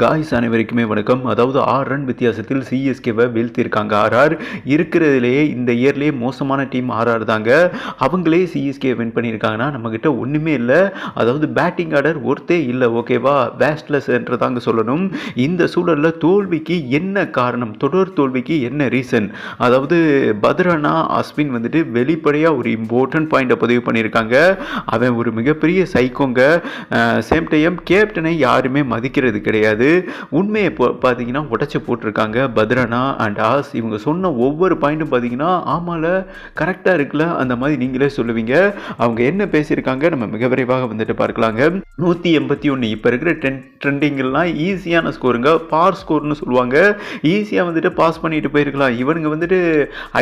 Guys அனைவருக்குமே வணக்கம். அதாவது ஆறு ரன் வித்தியாசத்தில் சிஎஸ்கேவை வீழ்த்தியிருக்காங்க. ஆர்ஆர் இருக்கிறதுலேயே இந்த இயர்லேயே மோசமான டீம் ஆர்ஆர் தாங்க. அவங்களே சிஎஸ்கே வின் பண்ணியிருக்காங்கன்னா நம்மக்கிட்ட ஒன்றுமே இல்லை. அதாவது பேட்டிங் ஆர்டர் ஒருத்தே இல்லை ஓகேவா பேஸ்ட்லெஸ் என்று தாங்க சொல்லணும். இந்த சூழலில் தோல்விக்கு என்ன காரணம்? தொடர் தோல்விக்கு என்ன ரீசன் அதாவது பத்ரனா அஸ்வின் வந்துட்டு வெளிப்படையாக ஒரு இம்பார்ட்டன்ட் பாயிண்ட்டை பதிவு பண்ணியிருக்காங்க. அவன் ஒரு மிகப்பெரிய சைக்கோங்க சேம் டைம் கேப்டனை யாருமே மதிக்கிறது கிடையாது. உண்மையை இப்போ பார்த்தீங்கன்னா உடச்சி போட்டிருக்காங்க. பத்ரனா அண்ட் ஆஸ். இவங்க சொன்ன ஒவ்வொரு பாயிண்ட்டும் பார்த்தீங்கன்னா ஆமால கரெக்டாக இருக்குல்ல? அந்த மாதிரி நீங்களே சொல்லுவீங்க. அவங்க என்ன பேசியிருக்காங்க? நம்ம மிக விரைவாக வந்துட்டு பார்க்கலாங்க. நூற்றி எண்பத்தி ஒன்று இப்போ இருக்கிற ட்ரெண்ட் ட்ரெண்டிங்கெல்லாம் ஈஸியான ஸ்கோருங்க பார் ஸ்கோர்னு சொல்லுவாங்க. ஈஸியாக வந்துட்டு பாஸ் பண்ணிட்டு போயிருக்கலாம். இவனுங்க வந்துட்டு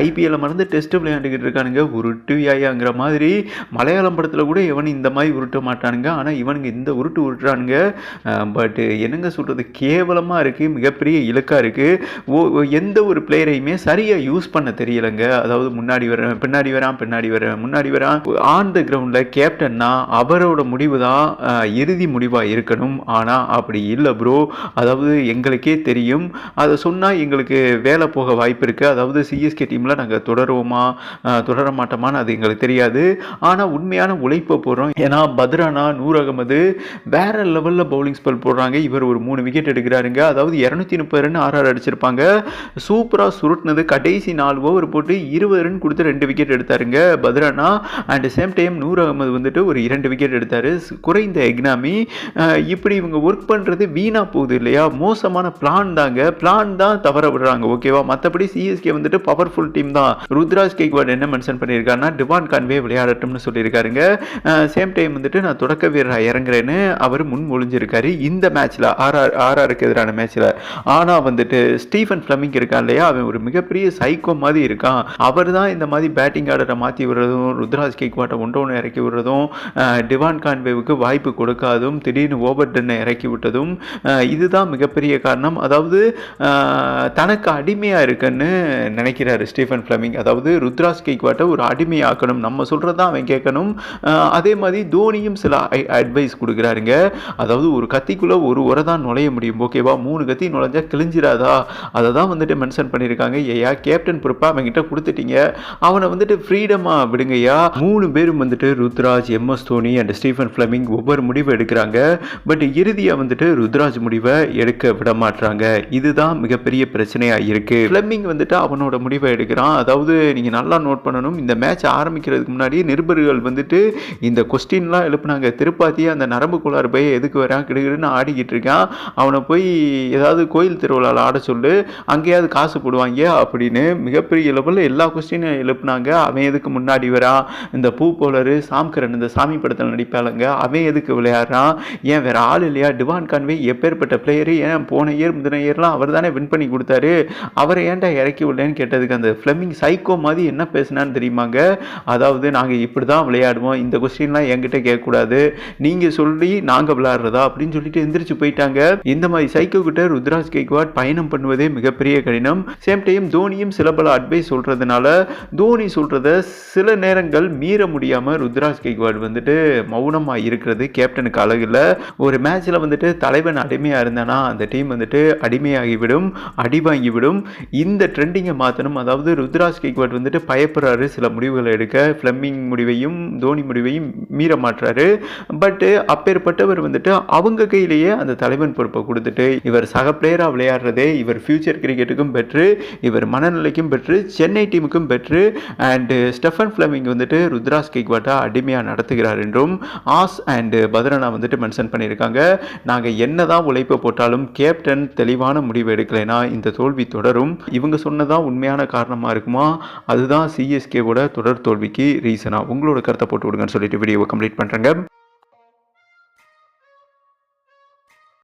ஐபிஎல்ல மறந்து டெஸ்ட் விளையாண்டுக்கிட்டு இருக்கானுங்க. உருட்டு ஆயாங்கிற மாதிரி. மலையாளம் படத்தில் கூட இவன் இந்த மாதிரி உருட்ட மாட்டானுங்க. ஆனால் இவனுங்க இந்த உருட்டு உருட்டுறானுங்க. பட் என்னங்க சொல்கிறது கேவலமாக இருக்குது மிகப்பெரிய இலக்காக இருக்குது ஓ எந்த ஒரு பிளேயரையுமே சரியாக யூஸ் பண்ண தெரியலைங்க. அதாவது முன்னாடி வர பின்னாடி வரான் பின்னாடி வர முன்னாடி வரான் ஆன் த கிரவுண்டில் கேப்டன்னா அவரோட முடிவு தான் இறுதி முடிவாக இருக்கணும். ஆனால் அப்படி இல்லை ப்ரோ அதாவது எங்களுக்கே தெரியும். அதை சொன்னால் எங்களுக்கு வேலை போக வாய்ப்பு இருக்குது அதாவது சிஎஸ்கே டீமில் நாங்கள் தொடருவோமா? தொடர மாட்டோமான்னு அது எங்களுக்கு தெரியாது. ஆனால் உண்மையான உழைப்பை போடுறோம். ஏன்னா பத்ரானா நூர் அகமது வேற லெவலில் பவுலிங் ஸ்பெல் போடுறாங்க. இவர் ஒரு மூணு விக்கெட் எடுக்கிறாருங்க. அதாவது இரநூத்தி முப்பது ரன் ஆர்ஆர் அடிச்சிருப்பாங்க. சூப்பராக சுருட்டினது கடைசி நாலு ஓவர் போட்டு இருபது ரன் கொடுத்து ரெண்டு wicket எடுத்தாருங்க Pathirana. And same time Noor Ahmad வந்துட்டு ஒரு இரண்டு விக்கெட் எடுத்தார். குறைந்த எக்னாமி. இப்படி இவங்க ஒர்க் பண்ணுறது வீணாக போகுது இல்லையா? மோசமான பிளான் தாங்க. பிளான் தான் தவற விடுறாங்க ஓகேவா மற்றபடி சிஎஸ்கே வந்துட்டு பவர்ஃபுல் டீம் தான். ருத்ராஜ் கேக்வாட் என்ன மென்ஷன் பண்ணியிருக்காருன்னா டிவான் கான்வே விளையாடட்டும்னு சொல்லியிருக்காருங்க. சேம் டைம் வந்துட்டு நான் தொடக்க வீரராக இறங்குறேன்னு அவர் முன் ஒழிஞ்சிருக்காரு இந்த மேட்ச்சில் ஆர்ஆர் ஆர்ஆருக்கு எதிரான மேட்ச்சில் ஆனால் வந்துட்டு ஸ்டீஃபன் ஃப்ளமிங் இருக்கான் இல்லையா? அவன் ஒரு மிகப்பெரிய சைக்கோ மாதிரி இருக்கான். அவர் தான் இந்த மாதிரி பேட்டிங் ஆர்டரை மாற்றி விடுறதும் ருத்ராஜ் கேக்வாட்டை ஒன்று ஒன்று இறக்கி விடுறதும் டிவான் கான்வேவுக்கு வாய்ப்பு கொடுக்காதும் திடீர்னு ஓவர் டன்னை இறக்கி விட்டதும் இதுதான் மிகப்பெரிய காரணம். அதாவது தனக்கு அடிமையாக இருக்குன்னு நினைக்கிறாரு ஸ்டீஃபன் ஃப்ளமிங். அதாவது ருத்ராஜ் கேக்வாட்டை ஒரு அடிமையாக்கணும். நம்ம சொல்கிறது தான் அவன் கேட்கணும். அதே மாதிரி தோனியும் சில அட்வைஸ் கொடுக்குறாருங்க. அதாவது ஒரு கத்திக்குள்ளே ஒரு உரை தான் நுழைய முடியும். ஓகேவா மூணு கத்தி நுழைஞ்சா கிழிஞ்சிராதா? அதை தான் வந்துட்டு மென்ஷன் பண்ணியிருக்காங்க ஐயா கேப்டன் பொறுப்பாக அவன்கிட்ட கொடுத்துட்டீங்க. அவனை வந்துட்டு ஃப்ரீடமாக விடுங்கய்யா. மூணு பேரும் வந்துட்டு Ruturaj MS Dhoni and Stephen Fleming ஒவ்வொரு முடிவு எடுக்கிறாங்க. பட் இறுதியாக வந்துட்டு ருத்ராஜ் முடிவை எடுக்க விட மாட்றாங்க. இதுதான் மிகப்பெரிய பிரச்சனையாக இருக்கு. ஃப்ளமிங் வந்துட்டு அவனோட முடிவை எடுக்கிறான். அதாவது நீங்கள் நல்லா நோட் பண்ணணும். இந்த மேட்ச் ஆரம்பிக்கிறதுக்கு முன்னாடி நிருபர்கள் வந்துட்டு இந்த கொஸ்டின்லாம் எழுப்புனாங்க. திருப்பாத்தி அந்த நரம்பு கோளாறு போய் எதுக்கு வரான்? கிடுகிடுன்னு ஆடிக்கிட்டு இருக்கான். அவனை போய் ஏதாவது கோயில் திருவிழாவில் ஆட சொல்லு அங்கேயாவது காசு போடுவாங்க அப்படின்னு மிகப்பெரிய லெவலில் எல்லா கொஸ்டினும் எழுப்புனாங்க. அவன் எதுக்கு முன்னாடி வரான் இந்த பூ போலரு சாம்கரன் இந்த சாமி படத்தில் நடிப்பாளுங்க அவன் எதுக்கு விளையாடுறான்? ஏன் வேற ஆள் இல்லையா? டிவான் கான்வே எப்பேற்பட்ட பிளேயரு ஏன் போன இயர் முந்தின இயர்லாம் அவர் தானே வின் பண்ணி கொடுத்தாரு? அவரை ஏன்டா இறக்கி விடலன்னு கேட்டதுக்கு அந்த ஃப்ளெமிங் சைக்கோ மாதிரி என்ன பேசினான்னு தெரியுமாங்க? அதாவது நாங்கள் இப்படி தான் விளையாடுவோம் இந்த கொஸ்டின்லாம் என்கிட்ட கேட்கக்கூடாது. நீங்கள் சொல்லி நாங்கள் விளையாடுறதா? அப்படின்னு சொல்லிட்டு எந்திரிச்சு போயிட்டாங்க. இந்த மாதிரி சைக்கோ கிட்ட ருத்ராஜ் கேக்வாட் பயணம் பண்ணுவதே மிகப்பெரிய கடினம். சேம் டைம் தோனியும் சில பல அட்வைஸ் சொல்கிறதுனால தோனி சொல்கிறத சில நேரங்கள் மீற முடியாமல் ருத்ராஜ் கேக்வாட் வந்துட்டு மௌனமாக இருக்கிறது கேப்டனுக்கு அழகில்ல ஒரு மேட்ச்சில் வந்துட்டு தலைவன் அடிமையாக இருந்தானா அந்த டீம் வந்துட்டு அடிமையாகிவிடும் அடி வாங்கிவிடும். இந்த ட்ரெண்டிங்கை மாற்றணும் அதாவது ருத்ராஜ் கேக்வாட் வந்துட்டு பயப்படுறாரு சில முடிவுகளை எடுக்க. ஃப்ளம்மிங் முடிவையும் தோனி முடிவையும் மீற மாட்டுறாரு பட்டு அப்பேற்பட்டவர் வந்துட்டு அவங்க கையிலேயே அந்த தலைவன் பொறுப்பை கொடுத்துட்டு இவர் சக பிளேயராக விளையாடுறதே இவர் ஃபியூச்சர் கிரிக்கெட்டுக்கும் பெற்று இவர் மனநிலைக்கும் பெற்று சென்னை டீமுக்கும் பெற்று அண்டு ஸ்டெஃபன் ஃப்ளமிங் வந்துட்டு ருத்ராஸ் கேக்வாட்டா அடிமையாக நடத்துகிறார் என்றும் ஆஸ் அண்டு பத்ரனா வந்துட்டு மென்ஷன் பண்ணியிருக்காங்க. நாங்கள் என்னதான் உழைப்பு போட்டாலும் கேப்டன் தெளிவான முடிவு எடுக்கலைன்னா இந்த தோல்வி தொடரும். இவங்க சொன்னதான் உண்மையான காரணமாக இருக்குமா? அதுதான் சிஎஸ்கேவோட தொடர் தோல்விக்கு ரீசனா உங்களோட கருத்தை போட்டு விடுங்கன்னு சொல்லிட்டு வீடியோவை கம்ப்ளீட் பண்ணுறேங்க